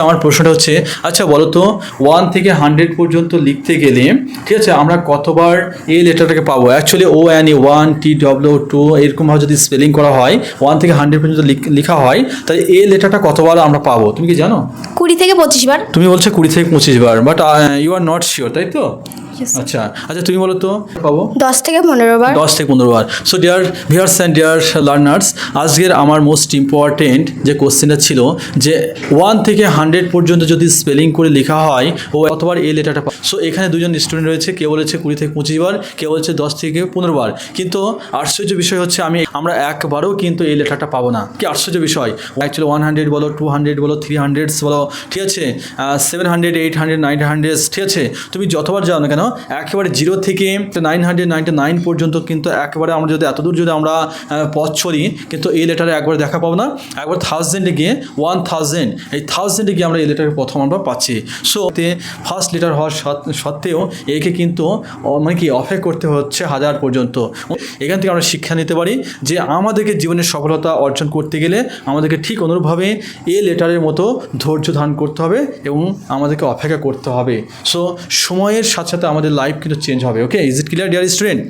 আমার প্রশ্নটা হচ্ছে আচ্ছা বলো তো ওয়ান থেকে হান্ড্রেড পর্যন্ত লিখতে গেলে ঠিক আছে আমরা কতবার এ লেটারটাকে পাবো? Actually O N A one T W two এরকমভাবে যদি স্পেলিং করা হয় ওয়ান থেকে হান্ড্রেড পর্যন্ত লিখ- লেখা হয় তাহলে এ লেটারটা কতবার আমরা পাবো? তুমি কি জানো? কুড়ি থেকে পঁচিশ বার। তুমি বলছো কুড়ি থেকে পঁচিশ বার but you are not sure তাই তো? আচ্ছা আচ্ছা তুমি বলো তো পাবো? দশ থেকে পনেরো বার। দশ থেকে পনেরো বার। So dear viewers and dear learners আজকের আমার মোস্ট ইম্পর্টেন্ট যে কোশ্চেনটা ছিল যে ওয়ান থেকে হান্ড্রেড পর্যন্ত যদি স্পেলিং করে লেখা হয় ও অতবার এই লেটারটা সো এখানে দুজন স্টুডেন্ট রয়েছে কেউ বলেছে কুড়ি থেকে পঁচিশ বার কেউ বলেছে দশ থেকে পনেরো বার। কিন্তু আশ্চর্য বিষয় হচ্ছে আমি আমরা একবারও কিন্তু এই লেটারটা পাবো না। কি আশ্চর্য বিষয়? অ্যাকচুয়ালি ওয়ান হান্ড্রেড বলো টু হান্ড্রেড বলো থ্রি হান্ড্রেডস বলো ঠিক আছে? Seven hundred eight hundred nine hundred ঠিক আছে? তুমি যতবার যাও না কেন একেবারে জিরো থেকে নাইন হান্ড্রেড নাইনটি নাইন পর্যন্ত কিন্তু একেবারে আমরা যদি এতদূর যদি আমরা পথ ছড়ি কিন্তু এই লেটারে একবার দেখা পাবো না। একবার থাউজেন্ডে গিয়ে ওয়ান থাউজেন্ড এই থাউজেন্ডে গিয়ে আমরা এই লেটারের প্রথম আমরা পাচ্ছি। সো ফার্স্ট লেটার হওয়ার সত্ত্বেও একে কিন্তু মানে কি, অপেক্ষা করতে হচ্ছে হাজার পর্যন্ত। এখান থেকে আমরা শিক্ষা নিতে পারি যে আমাদেরকে জীবনের সফলতা অর্জন করতে গেলে আমাদেরকে ঠিক অনুরূপভাবে এ লেটারের মতো ধৈর্য ধারণ করতে হবে এবং আমাদেরকে অপেক্ষা করতে হবে। সো সময়ের সাথে সাথে আমাদের লাইফ কিন্তু চেঞ্জ হবে okay is it clear dear student